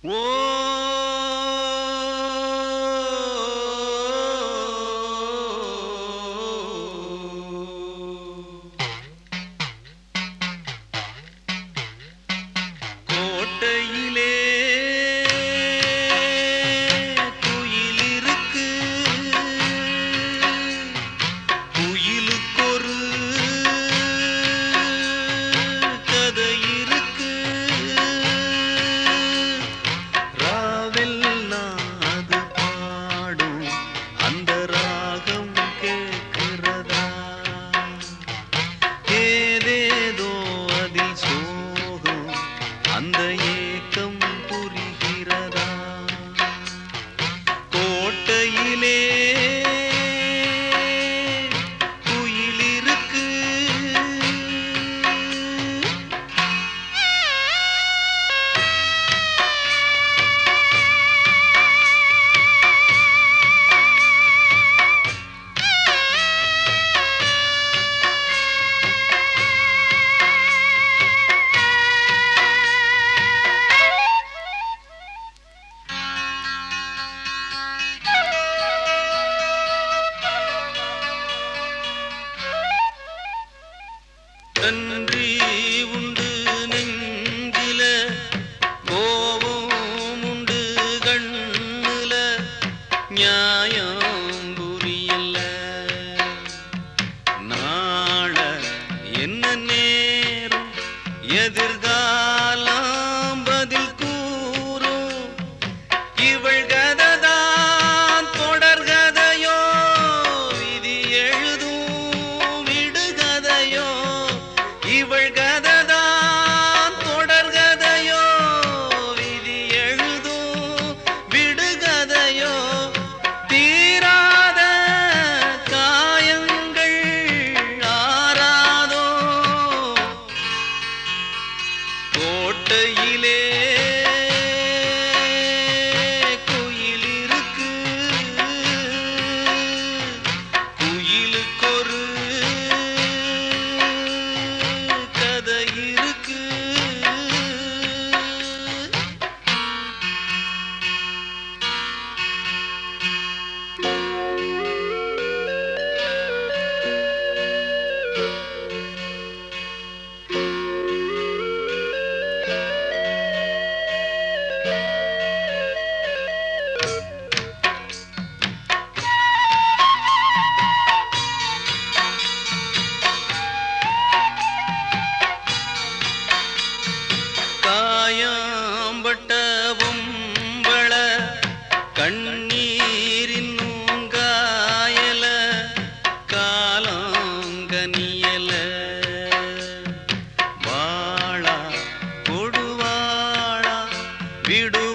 Whoa! நன்றி உண்டு நெஞ்சில கோபம் உண்டு கண்ணுல நியாயம் புரியல நாள என்ன நேரம் எதிர்கால காயாம்பட்டவும் வள கண்ணீரின் நூங்காயல காலாங்கனியல. வாழா கொடுவாழா விடு